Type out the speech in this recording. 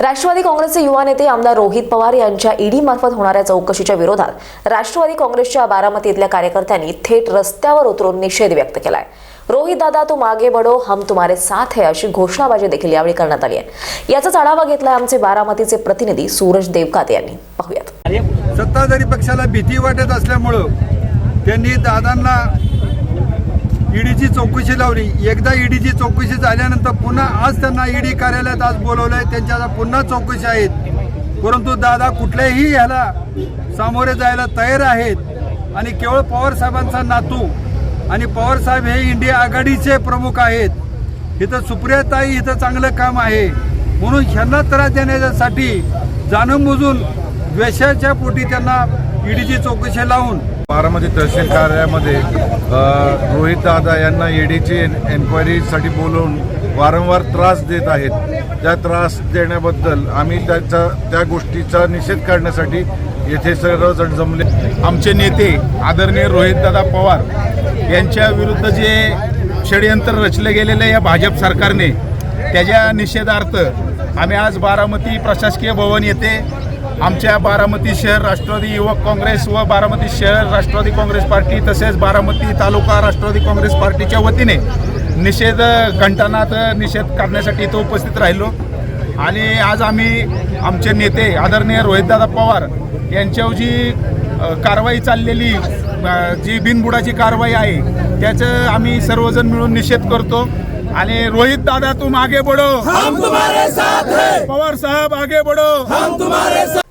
राष्ट्रवादी काँग्रेसचे युवा नेते आमदार रोहित पवार यांच्या ईडी मार्फत होणाऱ्या चौकशीच्या विरोधात राष्ट्रवादी काँग्रेसच्या बारामती इथल्या कार्यकर्त्यांनी थेट रस्त्यावर उतरून निषेध व्यक्त केलाय. रोहित दादा तू मागे बडो हम तुम्हारे साथ है अशी घोषणाबाजी देखील यावेळी करण्यात आली आहे. याचाच आढावा घेतलाय आमचे बारामतीचे प्रतिनिधी सूरज देवकाते यांनी. पाहूयात. सत्ताधारी पक्षाला भीती वाटत असल्यामुळं त्यांनी दादांना ईडीची चौकशी लावली. एकदा ईडीची चौकशी झाल्यानंतर पुन्हा आज त्यांना ईडी कार्यालयात आज बोलवलंय. त्यांच्या आता पुन्हा चौकशी आहेत. परंतु दादा कुठल्याही ह्याला सामोरे जायला तयार आहेत. आणि केवळ पवारसाहेबांचा नातू आणि पवारसाहेब हे इंडिया आघाडीचे प्रमुख आहेत. इथं सुप्रियाताई इथं चांगलं काम आहे. म्हणून ह्यांना त्रास देण्यासाठी जाणूनबुजून द्वेषाच्या पोटी त्यांना ईडीची चौकशी लावून बारामती तहसील कार्यालयामध्ये रोहित दादा यांना ईडीची एन्क्वायरीसाठी बोलवून वारंवार त्रास देत आहेत. त्या त्रास देण्याबद्दल आम्ही त्याचा त्या गोष्टीचा निषेध करण्यासाठी येथे सर्वजण जमले. आमचे नेते आदरणीय रोहितदादा पवार यांच्या विरुद्ध जे षडयंत्र रचले गेलेले या भाजप सरकारने त्याच्या निषेधार्थ आम्ही आज बारामती प्रशासकीय भवन येथे आमच्या बारामती शहर राष्ट्रवादी युवक काँग्रेस व बारामती शहर राष्ट्रवादी काँग्रेस पार्टी तसेच बारामती तालुका राष्ट्रवादी काँग्रेस पार्टीच्या वतीने निषेध घंटानाथ निषेध करण्यासाठी इथं उपस्थित राहिलो. आणि आज आम्ही आमचे नेते आदरणीय रोहितदादा पवार यांच्यावर जी कारवाई चाललेली जी बिनबुडाची कारवाई आहे त्याचं आम्ही सर्वजण मिळून निषेध करतो. आणि रोहित दादा तुम आगे बढो. पवार साहेब आगे बढो.